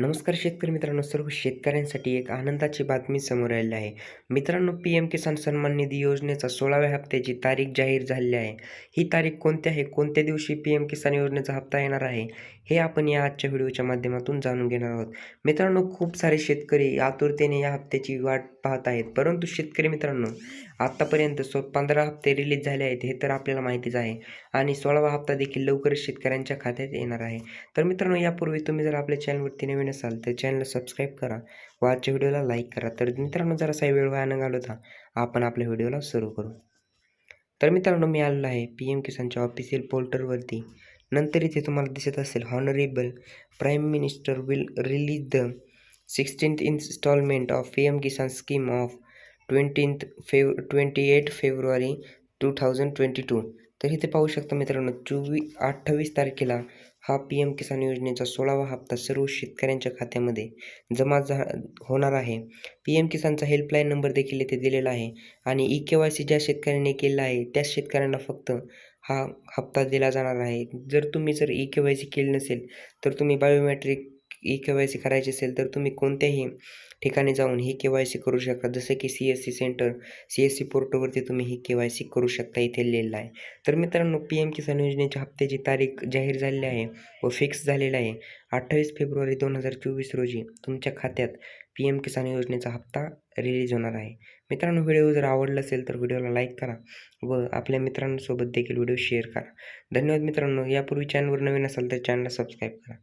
नमस्कार शेतकरी मित्रांनो सर्व शेतकऱ्यांसाठी एक आनंदाची बातमी समोर आलेली आहे. मित्रांनो पी एम किसान सन्मान निधी योजनेचा सोळाव्या हप्त्याची तारीख जाहीर झालेली आहे. ही तारीख कोणती आहे? कोणत्या दिवशी पी एम किसान योजनेचा हप्ता येणार आहे? हे आपण या आजच्या व्हिडिओच्या माध्यमातून जाणून घेणार आहोत. मित्रांनो खूप सारे शेतकरी आतुरतेने या हप्त्याची वाट पाहत आहेत. परंतु शेतकरी मित्रांनो आत्तापर्यंत सो पंधरा हप्ते रिलीज झाले आहेत हे तर आपल्याला माहितीच आहे. आणि सोळावा हप्ता देखील लवकरच शेतकऱ्यांच्या खात्यात येणार आहे. तर मित्रांनो यापूर्वी तुम्ही जर आपल्या चॅनलवरती नवीन असाल तर चॅनलला सबस्क्राईब करा. व आजच्या व्हिडिओला लाईक करा. तर मित्रांनो जरासा वेळ वाया न घालवता आपण आपल्या व्हिडिओला सुरू करू. तर मित्रांनो मी आलेलो आहे पी एम किसानच्या ऑफिशियल पोर्टलवरती नंतर इथे तुम्हाला दिसत असेल honourable prime minister will release the sixteenth instalment of P M Kisan scheme of twentieth Feb twenty eight February two thousand twenty two तर इथे पाहू शकता मित्रांनो चोवी अठ्ठावीस तारखेला हा पी एम किसान योजनेचा सोळावा हप्ता सर्व शेतकऱ्यांच्या खात्यामध्ये जमा झा होणार आहे. पी एम किसानचा हेल्पलाईन नंबर देखील इथे दिलेला आहे आणि ई के वाय सी ज्या शेतकऱ्यांनी केला आहे त्याच शेतकऱ्यांना फक्त हा हप्ता दिला जाणार आहे. जर तुम्ही जर ई के वाय सी केली नसेल तर तुम्ही biometric e K Y C करायची असेल तर तुम्ही कोणत्याही ठिकाणी जाऊन ही के वाय सी करू शकता. जसं की C S C centre C S C पोर्टलवरती तुम्ही ही के वाय सी करू शकता इथे लिहिलेलं आहे. तर मित्रांनो पी एम किसान योजनेच्या हप्त्याची तारीख जाहीर झालेली आहे व फिक्स झालेला आहे. अठ्ठावीस फेब्रुवारी दोन हजार चोवीस रोजी तुमच्या खात्यात पी एम किसान योजनेचा हप्ता रिलीज होणार आहे. मित्रांनो व्हिडिओ जर आवडला असेल तर व्हिडिओला लाईक करा व आपल्या मित्रांसोबत देखील व्हिडिओ शेअर करा. धन्यवाद मित्रांनो. यापूर्वी चॅनलवर नवीन असाल तर चॅनलला सबस्क्राईब करा.